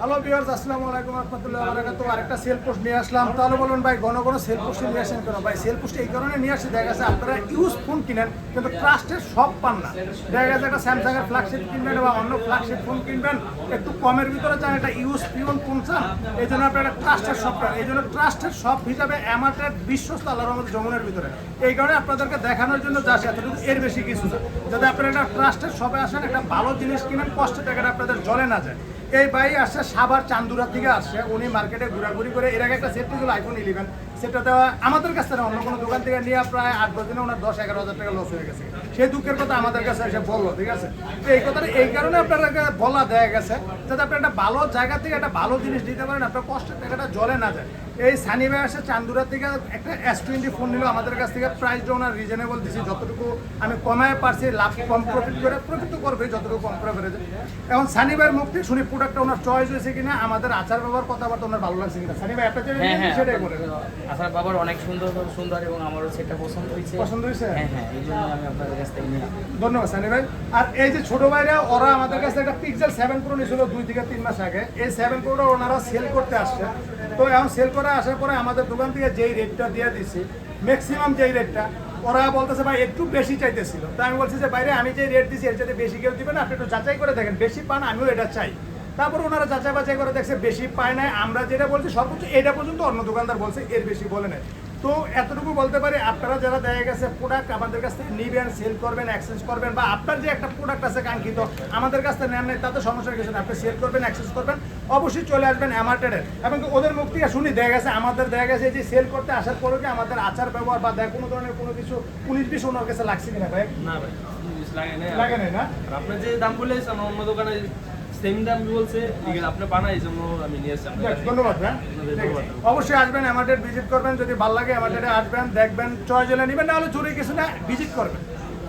Hello viewers আসসালামু আলাইকুম রহমতুল্লাহ বারাকাতু আরেকটা সেল পোস্ট নিয়ে আসলাম। তাহলে বলুন ভাই, ঘন ঘন সেল পোস্ট নিয়ে আসেন কেন? ভাই সেল পোস্ট এই কারণে নিয়ে আসে। দেখা গেছে আপনারা ইউজ ফোন কিনেন, কিন্তু ট্রাস্টের সব পান না। দেখা গেছে একটা স্যামসাং এর ফ্ল্যাগশিপ কিনবেন বা অন্য ফ্ল্যাগশিপ ফোন কিনবেন, একটু কমের ভিতরে চান একটা ইউজ পিওন ফোন চান এই জন্য আপনারা ট্রাস্টের সব পান। এই জন্য ট্রাস্টের সব হিসাবে অ্যামার্টের বিশ্বস্ত আল্লাহর মধ্যে যমুনের ভিতরে। এই কারণে আপনাদেরকে দেখানোর জন্য যা এতটুকু এর বেশি কিছু না। যাতে আপনারা একটা ট্রাস্টের শপে আসেন, একটা ভালো জিনিস কিনেন কষ্টের টাকাটা আপনাদের জলে না যায়। এই ভাই আসছে সাবার চান্দুরার দিকে আসছে। উনি মার্কেটে ঘোরাঘুরি করে, এর আগে একটা সেট ছিল আইফোন ইলেভেন সেটা দেওয়া আমাদের কাছে না অন্য কোনো দোকান থেকে নিয়ে প্রায় আট দশ দিনে ওনার দশ এগারো হাজার টাকা লস হয়ে গেছে। সেই দুঃখের কথা আমাদের কাছে এসে বলল ঠিক আছে? তো এই কথাটা এই কারণে বলা দেয়া গেছে যাতে আপনি একটা ভালো জায়গা থেকে একটা ভালো জিনিস দিতে পারেন আপনার কষ্টের টাকাটা জলে না যায়। এই সানি ভাই আসে চান্দুরা থেকে একটা এস টোয়েন্টি ফোন নিল আমাদের কাছ থেকে প্রাইসটা ওনার রিজনেবল দিছি যতটুকু আমি কমায় পারছি লাভ কম প্রফিট করে প্রফিট তো করবে যতটুকু কম করে পেরেছে এখন সানি ভাইয়ের মুখ থেকে শুনি প্রোডাক্টটা ওনার চয়েস হয়েছে কিনা আমাদের আচার ব্যবহার কথাবার্তা ওনার ভালো লাগছে কিনা সানি ভাই একটা হ্যাঁ হ্যাঁ সেটাই বলে আসার বাবার অনেক সুন্দর সুন্দর এবং আমারও সেটা পছন্দ হয়েছে। পছন্দ হয়েছে? হ্যাঁ হ্যাঁ এই জন্য আমি আপনাদের কাছ থেকে নিলাম। ধন্যবাদ সানি ভাই। আর এই যে ছোট ভাইরা ওরা আমাদের কাছে একটা পিক্সেল সেভেন প্রো নিয়েছিল দুই থেকে তিন মাস আগে। এই সেভেন প্রোটা ওনারা সেল করতে আসছে। তো এখন সেল করে আসার পরে আমাদের দোকান থেকে যেই রেটটা দিয়ে দিচ্ছি ম্যাক্সিমাম যেই রেটটা ওরা বলতেছে ভাই একটু বেশি চাইতেছিল। তো আমি বলছি যে বাইরে আমি যে রেট দিচ্ছি এর চাইতে বেশি কেউ দিবে না। আপনি একটু যাচাই করে দেখেন। বেশি পান আমিও এটা চাই। তারপর ওনারা যাচাই বাছাই করে দেখছে বেশি পায় নাই। আমরা যেটা বলছি সর্বোচ্চ এটা পর্যন্ত অন্য দোকানদার বলছে এর বেশি বলে নেয় তো এতটুকু বলতে পারি আপনারা যারা দেখা গেছে প্রোডাক্ট আমাদের কাছ থেকে নিবেন সেল করবেন এক্সচেঞ্জ করবেন বা আপনার যে একটা প্রোডাক্ট আছে কাঙ্ক্ষিত আমাদের কাছ থেকে নেন নাই তাতে সমস্যা কিছু না আপনি সেল করবেন এক্সচেঞ্জ করবেন অবশ্যই চলে আসবেন অ্যামার্টেডের এবং ওদের মুখ থেকে শুনি দেখা গেছে আমাদের দেখা গেছে যে সেল করতে আসার পরেও কি আমাদের আচার ব্যবহার বা দেখ কোনো ধরনের কোনো কিছু পুলিশ বিষ ওনার কাছে লাগছে কিনা ভাই? না ভাই লাগে না লাগে না? আর আপনি যে দাম বলেছেন অন্য দোকানে সেম দাম বলছে ঠিক আছে এই জন্য আমি নিয়ে। ধন্যবাদ হ্যাঁ? অবশ্যই আসবেন আমাদের ভিজিট করবেন যদি ভালো লাগে আমাদের আসবেন দেখবেন চয়েস জেলে নিবেন না হলে চুরি কিছু না ভিজিট করবেন।